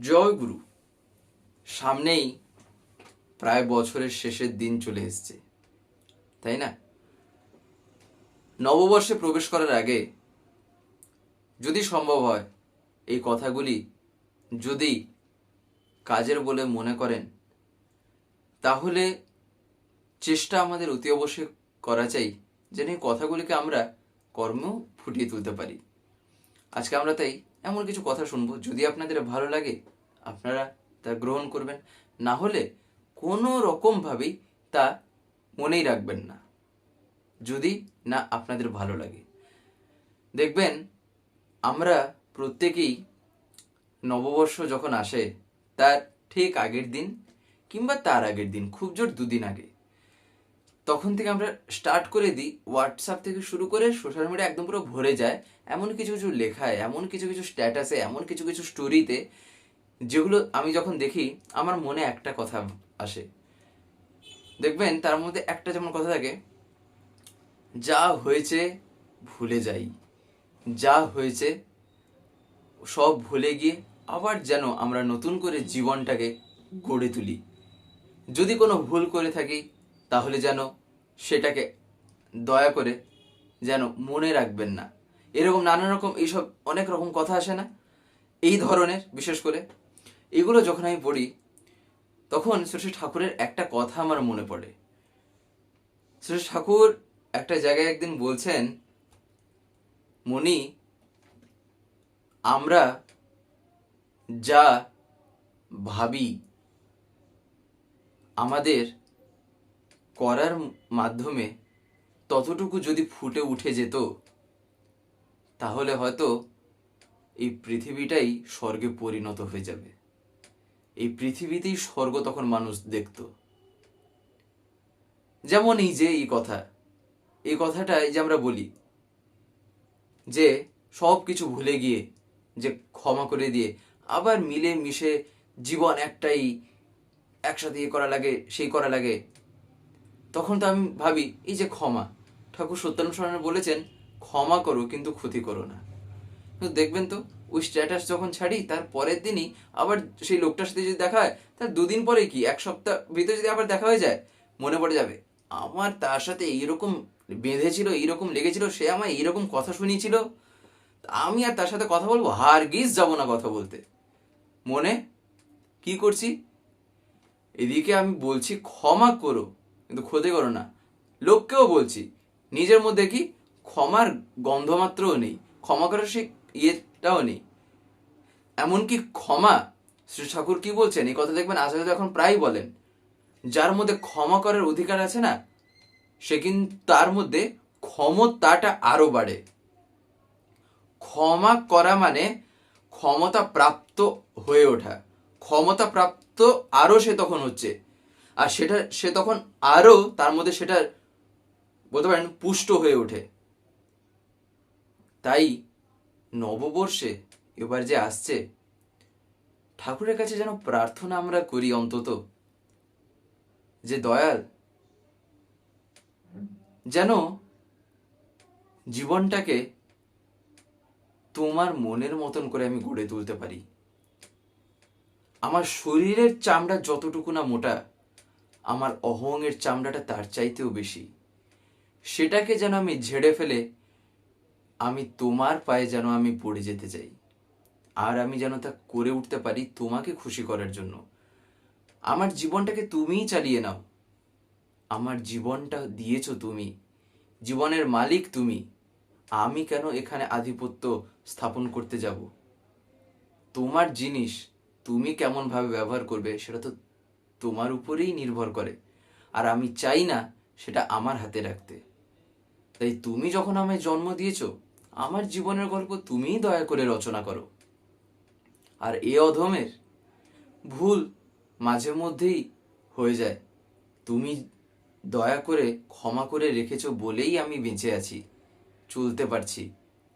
জয় গুরু। সামনেই প্রায় বছরের শেষের দিন চলে এসছে, তাই না? নববর্ষে প্রবেশ করার আগে যদি সম্ভব হয়, এই কথাগুলি যদি কাজের বলে মনে করেন, তাহলে চেষ্টা আমাদের অতি অবশ্যই করা চাই যেন এই কথাগুলিকে আমরা কর্মেও ফুটিয়ে তুলতে পারি। আজকে আমরা তাই এমন কিছু কথা শুনব। যদি আপনাদের ভালো লাগে, আপনারা তা গ্রহণ করবেন। না হলে কোনো রকমভাবেই তা মনেই রাখবেন না। যদি না আপনাদের ভালো লাগে। দেখবেন, আমরা প্রত্যেকেই নববর্ষ যখন আসে, তার ঠিক আগের দিন কিংবা তার আগের দিন, খুব জোর দুদিন আগে তখন থেকে আমরা স্টার্ট করে দিই হোয়াটসঅ্যাপ থেকে শুরু করে সোশ্যাল মিডিয়া একদম পুরো ভরে যায়। এমন কিছু কিছু লেখায়, এমন কিছু কিছু স্ট্যাটাসে এমন কিছু কিছু স্টোরিতে যেগুলো আমি যখন দেখি, আমার মনে একটা কথা আসে। দেখবেন তার মধ্যে একটা যেমন কথা থাকে, যা হয়েছে ভুলে যাই। যা হয়েছে সব ভুলে গিয়ে আবার যেন আমরা নতুন করে জীবনটাকে গড়ে তুলি। যদি কোনো ভুল করে থাকি তাহলে যেন সেটাকে দয়া করে যেন মনে রাখবেন না। এরকম নানা রকম এইসব অনেক রকম কথা আসে না? এই ধরনের, বিশেষ করে এগুলো যখন আমি পড়ি, তখন শ্রী ঠাকুরের একটা কথা আমার মনে পড়ে। শ্রী ঠাকুর একটা জায়গায় একদিন বলছেন, মনি, আমরা যা ভাবি, আমাদের করার মাধ্যমে ততটুকু যদি ফুটে উঠে যেত, তাহলে হয়তো এই পৃথিবীটাই স্বর্গে পরিণত হয়ে যাবে। এই পৃথিবীতেই স্বর্গ তখন মানুষ দেখত। যেমন এই যে, এই কথা, এই কথাটাই যে আমরা বলি যে সব কিছু ভুলে গিয়ে, যে ক্ষমা করে দিয়ে আবার মিলে মিশে জীবন একটাই একসাথে ইয়ে করা লাগে, সেই করা লাগে তখন তো আমি ভাবি, এই যে ক্ষমা। ঠাকুর সত্যানন্দ সরণে বলেছেন, ক্ষমা করো কিন্তু ক্ষতি করো না। দেখবেন তো, ওই স্ট্যাটাস যখন ছাড়ি, তার পরের দিনই আবার সেই লোকটার সাথে যদি দেখা হয়, তার দুদিন পরে কি, এক সপ্তাহ ভিতরে যদি আবার দেখা হয়ে যায়, মনে পড়ে যাবে, আমার তার সাথে এইরকম বেঁধেছিল, এইরকম লেগেছিল, সে আমায় এইরকম কথা শুনিয়েছিল। আমি আর তার সাথে কথা বলব? হারগিজ যাব না কথা বলতে। মনে? কি করছি? এদিকে আমি বলছি, ক্ষমা করো। কিন্তু ক্ষতি করো না। লোককেও বলছি, নিজের মধ্যে কি ক্ষমার গন্ধমাত্রও নেই, ক্ষমা করার সে ইয়েটাও নেই। এমনকি ক্ষমা, শ্রী ঠাকুর কি বলছেন? এই কথা দেখবেন আচার্য এখন প্রায় বলেন, যার মধ্যে ক্ষমা করার অধিকার আছে না, সে কিন্তু তার মধ্যে ক্ষমতাটা আরও বাড়ে। ক্ষমা করা মানে ক্ষমতা প্রাপ্ত হয়ে ওঠা। ক্ষমতা প্রাপ্ত আরও সে তখন হচ্ছে। আর সেটা, সে তখন আরও তার মধ্যে সেটা বলতে পারেন পুষ্ট হয়ে ওঠে। তাই নববর্ষে এবার যে আসছে, ঠাকুরের কাছে যেন প্রার্থনা আমরা করি অন্তত যে দয়াল যেন জীবনটাকে তোমার মনের মতন করে আমি গড়ে তুলতে পারি। আমার শরীরের চামড়া যতটুকু না মোটা আমার অহংয়ের চামড়াটা তার চাইতেও বেশি। সেটাকে যেন আমি ঝেড়ে ফেলে, আমি তোমার পায়ে যেন আমি পড়ে যেতে চাই। আর আমি যেন তা করে উঠতে পারি তোমাকে খুশি করার জন্য। আমার জীবনটাকে তুমিই চালিয়ে নাও। আমার জীবনটা দিয়েছ তুমি। জীবনের মালিক তুমি। আমি কেন এখানে আধিপত্য স্থাপন করতে যাব? তোমার জিনিস তুমি কেমনভাবে ব্যবহার করবে সেটা তো তোমার উপরেই নির্ভর করে। আর আমি চাই না সেটা আমার হাতে রাখতে। তাই তুমি যখন আমায় জন্ম দিয়েছ, আমার জীবনের গল্প তুমিই দয়া করে রচনা করো। আর এ অধমের ভুল মাঝে মধ্যেই হয়ে যায়। তুমি দয়া করে ক্ষমা করে রেখেছ বলেই আমি বেঁচে আছি, চলতে পারছি।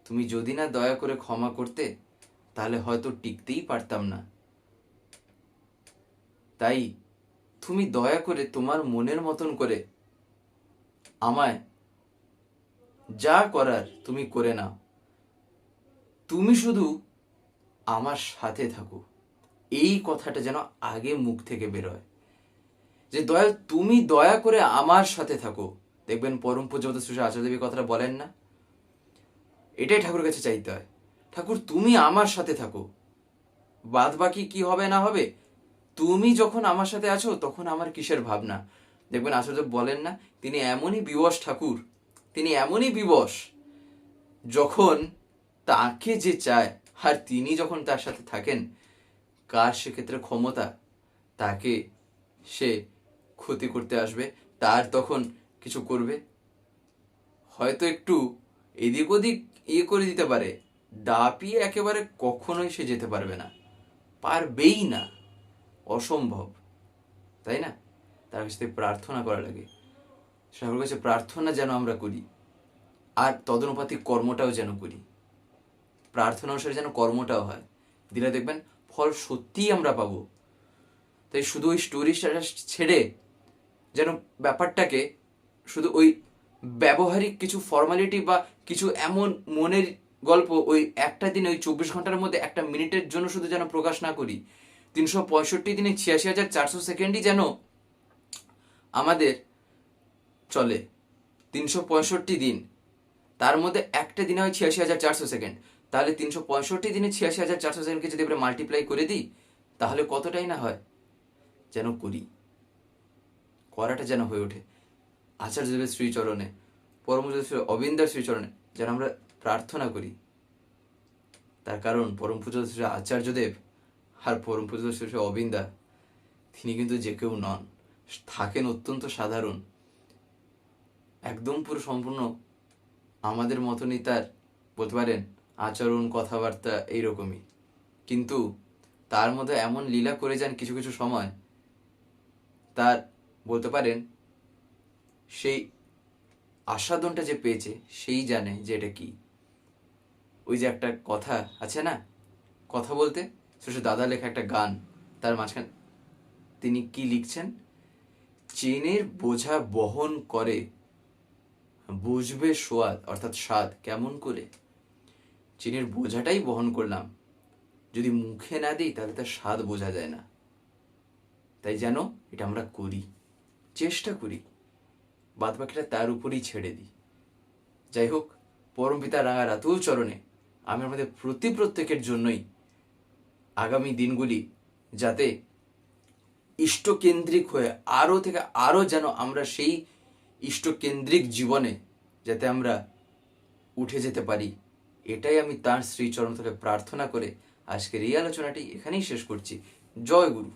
তুমি যদি না দয়া করে ক্ষমা করতে, তাহলে হয়তো টিকতেই পারতাম না। তাই তুমি দয়া করে তোমার মনের মতন করে আমায় যা করার তুমি করে নাও। তুমি শুধু আমার সাথে থাকো। এই কথাটা যেন আগে মুখ থেকে বেরোয়। যে দয়া, তুমি দয়া করে আমার সাথে থাকো। দেখবেন পরম পূজ্যবত শ্রী আচার্যদেবী কথাটা বলেন না? এটাই ঠাকুরের কাছে চাইতে হয়। ঠাকুর, তুমি আমার সাথে থাকো। বাদ বাকি কি হবে না হবে? তুমি যখন আমার সাথে আছো, তখন আমার কিসের ভাবনা? দেখবেন আচার্য বলেন না, তিনি এমনই বিবশ ঠাকুর, তিনি এমনই বিবশ, যখন তাকে যে চায়, আর তিনি যখন তার সাথে থাকেন, কার সেক্ষেত্রে ক্ষমতা? তাকে সে ক্ষতি করতে আসবে, তার তখন কিছু করবে? হয়তো একটু এদিক ওদিক ইয়ে করে দিতে পারে ডাপিয়ে একেবারে কখনোই সে যেতে পারবে না, পারবেই না। অসম্ভব, তাই না? তার কাছে প্রার্থনা করা লাগে। ঠাকুরের কাছে প্রার্থনা যেন আমরা করি, আর তদনুপাতিক কর্মটাও যেন করি। প্রার্থনা অনুসারে যেন কর্মটাও হয়। দিলে দেখবেন ফল সত্যিই আমরা পাবো। তাই শুধু ওই স্টোরি স্ট্যাটাস ছেড়ে যেন ব্যাপারটাকে শুধু ওই ব্যবহারিক কিছু ফর্মালিটি বা কিছু এমন মনের গল্প ওই একটা দিনে ওই চব্বিশ ঘণ্টার মধ্যে একটা মিনিটের জন্য শুধু যেন প্রকাশ না করি তিনশো পঁয়ষট্টি দিনে ছিয়াশি হাজার চারশো সেকেন্ডই যেন আমাদের চলে। তিনশো পঁয়ষট্টি দিন। তার মধ্যে একটা দিনে হয় ছিয়াশি হাজার চারশো সেকেন্ড। তাহলে তিনশো পঁয়ষট্টি দিনে ছিয়াশি হাজার চারশো সেকেন্ডকে যদি আমরা মাল্টিপ্লাই করে দিই, তাহলে কতটাই না হয়? যেন করি। করাটা যেন হয়ে ওঠে। আচার্যদেবের শ্রীচরণে পরমযোগ শ্রী অবিন্দার শ্রীচরণে যেন আমরা প্রার্থনা করি। তার কারণ পরম পুজো শ্রী আচার্যদেব আর পরম পুজো শ্রী অবিন্দা, তিনি কিন্তু যে কেউ নন, থাকেন অত্যন্ত সাধারণ। একদম পুরো সম্পূর্ণ আমাদের মতনই তার, বলতে পারেন, আচরণ, কথাবার্তা এইরকমই। কিন্তু তার মধ্যে এমন লীলা করে যান কিছু কিছু সময়, তার, বলতে পারেন, সেই আস্বাদনটা যে পেয়েছে, সেই জানে যে এটা কি। ওই যে একটা কথা আছে না, কথা বলতে শেষে দাদা লেখা একটা গান, তার মাঝখানে, তিনি কি লিখছেন? চেনের বোঝা বহন করে বুঝবে সোয়াদ অর্থাৎ স্বাদ, কেমন করে? চেনের বোঝাটাই বহন করলাম। যদি মুখে না দিই, তাহলে তার স্বাদ বোঝা যায় না। তাই যেন এটা আমরা করি। চেষ্টা করি। বাদ বাকিটা তার উপরেই ছেড়ে দিই। যাই হোক, পরম পিতা রাঙা রাতুল চরণে আমি আমাদের প্রতি প্রত্যেকের জন্যই আগামী দিনগুলি যাতে ইষ্টকেন্দ্রিক হয়ে আরও থেকে আরও যেন আমরা সেই ইষ্টকেন্দ্রিক জীবনে যাতে আমরা উঠে যেতে পারি, এটাই আমি তাঁর শ্রীচরণ থেকে প্রার্থনা করে আজকের এই আলোচনাটি এখানেই শেষ করছি। জয় গুরু।